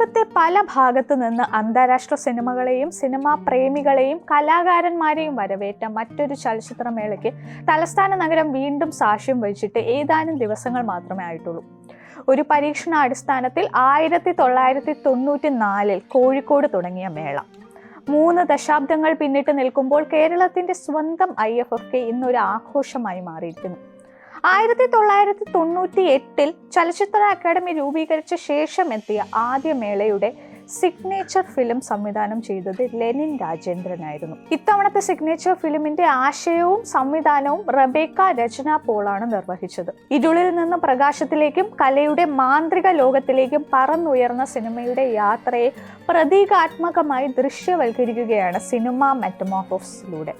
ലോകത്തെ പല ഭാഗത്തു നിന്ന് അന്താരാഷ്ട്ര സിനിമകളെയും സിനിമാ പ്രേമികളെയും കലാകാരന്മാരെയും വരവേറ്റ മറ്റൊരു ചലച്ചിത്രമേളയ്ക്ക് തലസ്ഥാന നഗരം വീണ്ടും സാക്ഷ്യം വഹിച്ചിട്ട് ഏതാനും ദിവസങ്ങൾ മാത്രമേ ആയിട്ടുള്ളൂ. ഒരു പരീക്ഷണാടിസ്ഥാനത്തിൽ ആയിരത്തി തൊള്ളായിരത്തി തൊണ്ണൂറ്റി നാലിൽ കോഴിക്കോട് തുടങ്ങിയ മേള. മൂന്ന് ദശാബ്ദങ്ങൾ പിന്നിട്ട് നിൽക്കുമ്പോൾ കേരളത്തിന്റെ സ്വന്തം ഐ എഫ് എഫ് കെ ഇന്നൊരു ആഘോഷമായി മാറിയിരിക്കുന്നു. ആയിരത്തി തൊള്ളായിരത്തി തൊണ്ണൂറ്റി എട്ടിൽ ചലച്ചിത്ര അക്കാദമി രൂപീകരിച്ച ശേഷം എത്തിയ ആദ്യ മേളയുടെ സിഗ്നേച്ചർ ഫിലിം സംവിധാനം ചെയ്തത് ലെനിൻ രാജേന്ദ്രനായിരുന്നു. ഇത്തവണത്തെ സിഗ്നേച്ചർ ഫിലിമിന്റെ ആശയവും സംവിധാനവും റബേക്ക രചന പോളാണ് നിർവഹിച്ചത്. ഇരുളിൽ നിന്ന് പ്രകാശത്തിലേക്കും കലയുടെ മാന്ത്രിക ലോകത്തിലേക്കും പറന്നുയർന്ന സിനിമയുടെ യാത്രയെ പ്രതീകാത്മകമായി ദൃശ്യവൽക്കരിക്കുകയാണ് സിനിമ മെറ്റമോഫോസിലൂടെ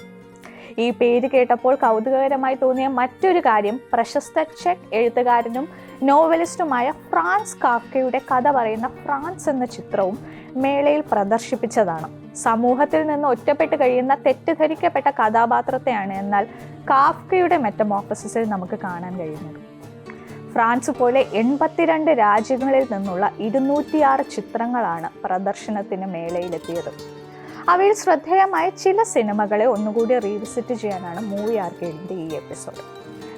ഈ പേര് കേട്ടപ്പോൾ കൗതുകകരമായി തോന്നിയ മറ്റൊരു കാര്യം പ്രശസ്ത ചെക്ക് എഴുത്തുകാരനും നോവലിസ്റ്റുമായ ഫ്രാൻസ് കാക്കയുടെ കഥ പറയുന്ന ഫ്രാൻസ് എന്ന ചിത്രവും മേളയിൽ പ്രദർശിപ്പിച്ചതാണ്. സമൂഹത്തിൽ നിന്ന് ഒറ്റപ്പെട്ട് കഴിയുന്ന തെറ്റിദ്ധരിക്കപ്പെട്ട കഥാപാത്രത്തെയാണ് എന്നാൽ കാഫ്കയുടെ മെറ്റമോഫസിസിൽ നമുക്ക് കാണാൻ കഴിയുന്നത്. ഫ്രാൻസ് പോലെ എൺപത്തിരണ്ട് രാജ്യങ്ങളിൽ നിന്നുള്ള ഇരുന്നൂറ്റിയാറ് ചിത്രങ്ങളാണ് പ്രദർശനത്തിന് മേളയിലെത്തിയത്. അവയിൽ ശ്രദ്ധേയമായ ചില സിനിമകളെ ഒന്നുകൂടി റീവിസിറ്റ് ചെയ്യാനാണ് മൂവി ആർക്കേഡിന്റെ ഈ എപ്പിസോഡ്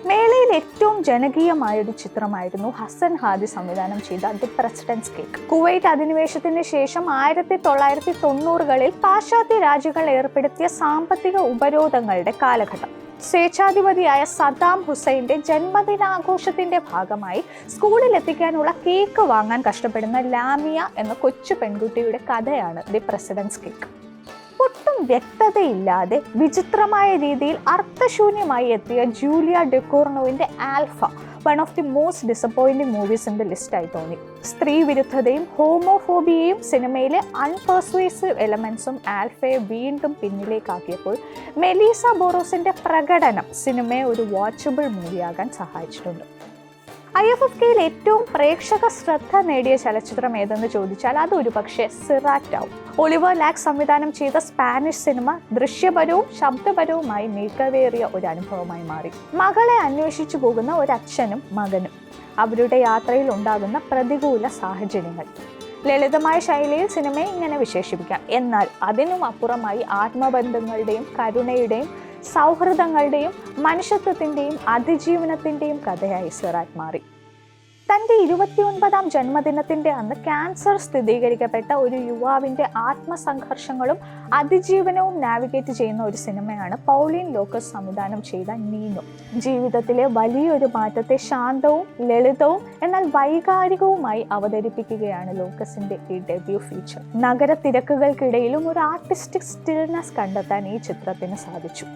മേളയിൽ ഏറ്റവും ജനകീയമായ ഒരു ചിത്രമായിരുന്നു ഹസൻ ഹാദി സംവിധാനം ചെയ്ത ദി പ്രസിഡൻസ് കേക്ക് കുവൈറ്റ് അധിനിവേശത്തിന് ശേഷം ആയിരത്തി തൊള്ളായിരത്തി തൊണ്ണൂറുകളിൽ പാശ്ചാത്യ രാജ്യങ്ങൾ ഏർപ്പെടുത്തിയ സാമ്പത്തിക ഉപരോധങ്ങളുടെ കാലഘട്ടം. സ്വേച്ഛാധിപതിയായ സദ്ദാം ഹുസൈന്റെ ജന്മദിനാഘോഷത്തിന്റെ ഭാഗമായി സ്കൂളിൽ എത്തിക്കാനുള്ള കേക്ക് വാങ്ങാൻ കഷ്ടപ്പെടുന്ന ലാമിയ എന്ന കൊച്ചു പെൺകുട്ടിയുടെ കഥയാണ് ദി പ്രസിഡൻസ് കേക്ക് ഒട്ടും വ്യക്തതയില്ലാതെ വിചിത്രമായ രീതിയിൽ അർത്ഥശൂന്യമായി എത്തിയ Julia ഡെക്കോർണോവിന്റെ alpha one of the most disappointing മൂവീസിന്റെ ലിസ്റ്റായി തോന്നി. സ്ത്രീ വിരുദ്ധതയും ഹോമോഫോബിയയും സിനിമയിലെ അൺപെർസുവേസീവ് എലമെന്റ്സും ആൽഫയെ വീണ്ടും പിന്നിലേക്കാക്കിയപ്പോൾ മെലീസ ബോറോസിന്റെ പ്രകടനം സിനിമയെ ഒരു വാച്ചബിൾ മൂവിയാകാൻ സഹായിച്ചിട്ടുണ്ട്. ഐ എഫ് എഫ് കെയിൽ ഏറ്റവും പ്രേക്ഷക ശ്രദ്ധ നേടിയ ചലച്ചിത്രം ഏതെന്ന് ചോദിച്ചാൽ അത് ഒരുപക്ഷെ സിറാറ്റ് ആവും. ഒളിവർ ലാക്ക് സംവിധാനം ചെയ്ത സ്പാനിഷ് സിനിമ ദൃശ്യപരവും ശബ്ദപരവുമായി മികവേറിയ ഒരു അനുഭവമായി മാറി. മകളെ അന്വേഷിച്ചു പോകുന്ന ഒരു അച്ഛനും മകനും. അവരുടെ യാത്രയിൽ ഉണ്ടാകുന്ന പ്രതികൂല സാഹചര്യങ്ങൾ. ലളിതമായ ശൈലിയിൽ സിനിമയെ ഇങ്ങനെ വിശേഷിപ്പിക്കാം. എന്നാൽ അതിനും അപ്പുറമായി ആത്മബന്ധങ്ങളുടെയും കരുണയുടെയും സൗഹൃദങ്ങളുടെയും മനുഷ്യത്വത്തിന്റെയും അതിജീവനത്തിന്റെയും കഥയായി സിറാറ്റ് മാറി. തന്റെ ഇരുപത്തിയൊൻപതാം ജന്മദിനത്തിന്റെ അന്ന് ക്യാൻസർ സ്ഥിരീകരിക്കപ്പെട്ട ഒരു യുവാവിന്റെ ആത്മസംഘർഷങ്ങളും അതിജീവനവും നാവിഗേറ്റ് ചെയ്യുന്ന ഒരു സിനിമയാണ് പൗളീൻ ലോക്കസ് സംവിധാനം ചെയ്ത നീനു. ജീവിതത്തിലെ വലിയൊരു മാറ്റത്തെ ശാന്തവും ലളിതവും എന്നാൽ വൈകാരികവുമായി അവതരിപ്പിക്കുകയാണ് ലോക്കസിന്റെ ഈ ഡെബ്യൂ ഫീച്ചർ. നഗര തിരക്കുകൾക്കിടയിലും ഒരു ആർട്ടിസ്റ്റിക് സ്റ്റിൽനെസ് കണ്ടെത്താൻ ഈ ചിത്രത്തിന് സാധിച്ചു.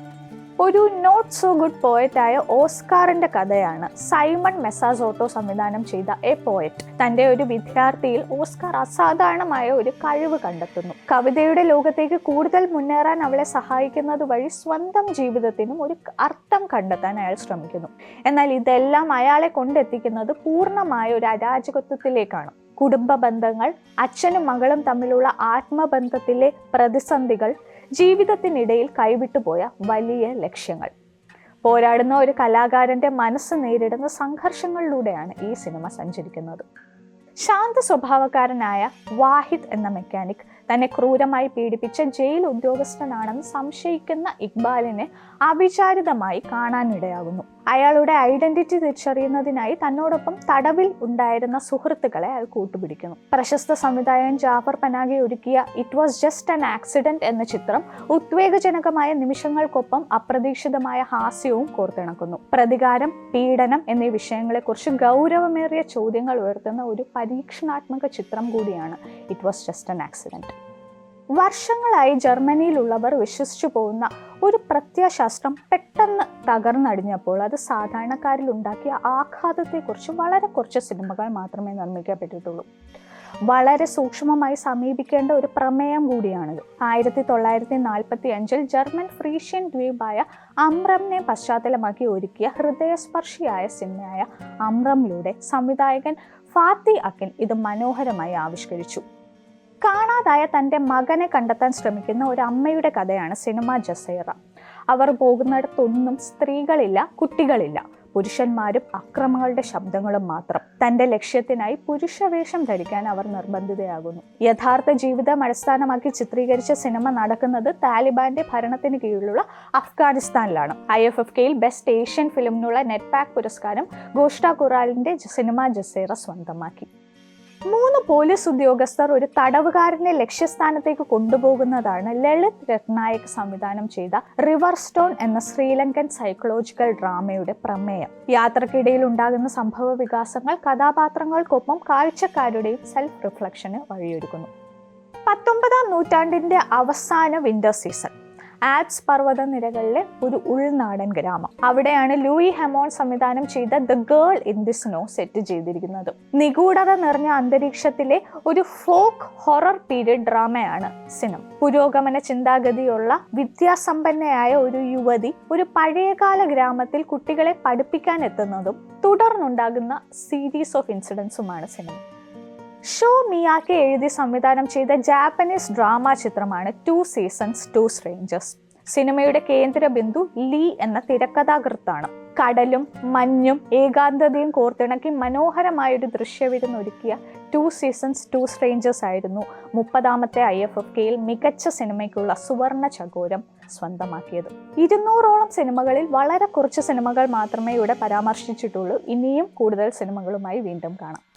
ഒരു നോട്ട് സോ ഗുഡ് പോയറ്റായ ഓസ്കാറിന്റെ കഥയാണ് സൈമൺ മെസാസോട്ടോ സംവിധാനം ചെയ്ത എ പോയറ്റ് തന്റെ ഒരു വിദ്യാർത്ഥിയിൽ ഓസ്കാർ അസാധാരണമായ ഒരു കഴിവ് കണ്ടെത്തുന്നു. കവിതയുടെ ലോകത്തേക്ക് കൂടുതൽ മുന്നേറാൻ അവളെ സഹായിക്കുന്നത് വഴി സ്വന്തം ജീവിതത്തിനും ഒരു അർത്ഥം കണ്ടെത്താൻ അയാൾ ശ്രമിക്കുന്നു. എന്നാൽ ഇതെല്ലാം അയാളെ കൊണ്ടെത്തിക്കുന്നത് പൂർണമായ ഒരു അരാജകത്വത്തിലേക്കാണ്. കുടുംബ ബന്ധങ്ങൾ അച്ഛനും മകളും തമ്മിലുള്ള ആത്മബന്ധത്തിലെ പ്രതിസന്ധികൾ ജീവിതത്തിനിടയിൽ കൈവിട്ടുപോയ വലിയ ലക്ഷ്യങ്ങൾ. പോരാടുന്ന ഒരു കലാകാരന്റെ മനസ്സ് നേരിടുന്ന സംഘർഷങ്ങളിലൂടെയാണ് ഈ സിനിമ സഞ്ചരിക്കുന്നത്. ശാന്ത സ്വഭാവക്കാരനായ വാഹിദ് എന്ന മെക്കാനിക് തന്നെ ക്രൂരമായി പീഡിപ്പിച്ച ജയിൽ ഉദ്യോഗസ്ഥനാണെന്ന് സംശയിക്കുന്ന ഇക്ബാലിനെ അവിചാരിതമായി കാണാനിടയാകുന്നു. അയാളുടെ ഐഡന്റിറ്റി തിരിച്ചറിയുന്നതിനായി തന്നോടൊപ്പം തടവിൽ ഉണ്ടായിരുന്ന സുഹൃത്തുക്കളെ അയാൾ കൂട്ടുപിടിക്കുന്നു. പ്രശസ്ത സംവിധായകൻ ജാഫർ പനാഗെ ഒരുക്കിയ it was just an accident എന്ന ചിത്രം ഉദ്വേഗജനകമായ നിമിഷങ്ങൾക്കൊപ്പം അപ്രതീക്ഷിതമായ ഹാസ്യവും കോർത്തിണക്കുന്നു. പ്രതികാരം പീഡനം എന്നീ വിഷയങ്ങളെക്കുറിച്ച് ഗൗരവമേറിയ ചോദ്യങ്ങൾ ഉയർത്തുന്ന ഒരു പരീക്ഷണാത്മക ചിത്രം കൂടിയാണ് it was just an accident വർഷങ്ങളായി ജർമ്മനിയിലുള്ളവർ വിശ്വസിച്ചു പോകുന്ന ഒരു പ്രത്യയശാസ്ത്രം പെട്ടെന്ന് തകർന്നടിഞ്ഞപ്പോൾ അത് സാധാരണക്കാരിൽ ഉണ്ടാക്കിയ ആഘാതത്തെക്കുറിച്ച് വളരെ കുറച്ച് സിനിമകൾ മാത്രമേ നിർമ്മിക്കപ്പെട്ടിട്ടുള്ളൂ. വളരെ സൂക്ഷ്മമായി സമീപിക്കേണ്ട ഒരു പ്രമേയം കൂടിയാണിത്. ആയിരത്തി തൊള്ളായിരത്തി നാൽപ്പത്തി അഞ്ചിൽ ജർമ്മൻ ഫ്രീഷ്യൻ ദ്വീപായ അമ്രമിനെ പശ്ചാത്തലമാക്കി ഒരുക്കിയ ഹൃദയസ്പർശിയായ സിനിമയായ അമ്രമിലൂടെ സംവിധായകൻ ഫാത്തി അക്കിൻ ഇത് മനോഹരമായി ആവിഷ്കരിച്ചു. കാണാതായ തന്റെ മകനെ കണ്ടെത്താൻ ശ്രമിക്കുന്ന ഒരു അമ്മയുടെ കഥയാണ് സിനിമ ജസേറ. അവർ പോകുന്നിടത്തൊന്നും സ്ത്രീകളില്ല കുട്ടികളില്ല. പുരുഷന്മാരും അക്രമങ്ങളുടെ ശബ്ദങ്ങളും മാത്രം. തന്റെ ലക്ഷ്യത്തിനായി പുരുഷവേഷം ധരിക്കാൻ അവർ നിർബന്ധിതയാകുന്നു. യഥാർത്ഥ ജീവിതം അടിസ്ഥാനമാക്കി ചിത്രീകരിച്ച സിനിമ നടക്കുന്നത് താലിബാന്റെ ഭരണത്തിന് കീഴിലുള്ള അഫ്ഗാനിസ്ഥാനിലാണ്. ഐ എഫ് എഫ് കെയിൽ ബെസ്റ്റ് ഏഷ്യൻ ഫിലിമിനുള്ള നെറ്റ് പാക്ക് പുരസ്കാരം ഗോഷ്ട ഖുറാലിന്റെ സിനിമ ജസേറ സ്വന്തമാക്കി. മൂന്ന് പോലീസ് ഉദ്യോഗസ്ഥർ ഒരു തടവുകാരനെ ലക്ഷ്യസ്ഥാനത്തേക്ക് കൊണ്ടുപോകുന്നതാണ് ലളിത് രത്നായക് സംവിധാനം ചെയ്ത റിവർ സ്റ്റോൺ എന്ന ശ്രീലങ്കൻ സൈക്കോളജിക്കൽ ഡ്രാമയുടെ പ്രമേയം. യാത്രക്കിടയിൽ ഉണ്ടാകുന്ന സംഭവ വികാസങ്ങൾ കഥാപാത്രങ്ങൾക്കൊപ്പം കാഴ്ചക്കാരുടെയും സെൽഫ് റിഫ്ലക്ഷന് വഴിയൊരുക്കുന്നു. പത്തൊമ്പതാം നൂറ്റാണ്ടിന്റെ അവസാന വിന്റർ സീസൺ ആൽപ്സ് പർവതനിരകളിലെ ഒരു ഉൾനാടൻ ഗ്രാമം. അവിടെയാണ് ലൂയി ഹെമോൺ സംവിധാനം ചെയ്ത the girl in the snow set ചെയ്തിരിക്കുന്നത്. നിഗൂഢത നിറഞ്ഞ അന്തരീക്ഷത്തിലെ ഒരു ഫോക്ക് ഹൊറർ പീരിയഡ് ഡ്രാമയാണ് സിനിമ പുരോഗമന ചിന്താഗതിയുള്ള വിദ്യാസമ്പന്നയായ ഒരു യുവതി ഒരു പഴയകാല ഗ്രാമത്തിൽ കുട്ടികളെ പഠിപ്പിക്കാൻ എത്തുന്നതും തുടർന്നുണ്ടാകുന്ന സീരീസ് ഓഫ് ഇൻസിഡൻസുമാണ് സിനിമ ഷോ മിയാക്കി എഴുതി സംവിധാനം ചെയ്ത ജാപ്പനീസ് ഡ്രാമ ചിത്രമാണ് ടു സീസൺസ് ടു സ്ട്രേഞ്ചേഴ്സ്. സിനിമയുടെ കേന്ദ്ര ബിന്ദു ലീ എന്ന തിരക്കഥാകൃത്താണ്. കടലും മഞ്ഞും ഏകാന്തതയും കോർത്തിണക്കി മനോഹരമായൊരു ദൃശ്യവിരുന്നൊരുക്കിയ ടു സീസൺസ് ടു സ്ട്രേഞ്ചേഴ്സ് ആയിരുന്നു മുപ്പതാമത്തെ ഐ എഫ് എഫ് കെയിൽ മികച്ച സിനിമയ്ക്കുള്ള സുവർണ ചകോരം സ്വന്തമാക്കിയത്. ഇരുന്നൂറോളം സിനിമകളിൽ വളരെ കുറച്ച് സിനിമകൾ മാത്രമേ ഇവിടെ പരാമർശിച്ചിട്ടുള്ളൂ. ഇനിയും കൂടുതൽ സിനിമകളുമായി വീണ്ടും കാണാം.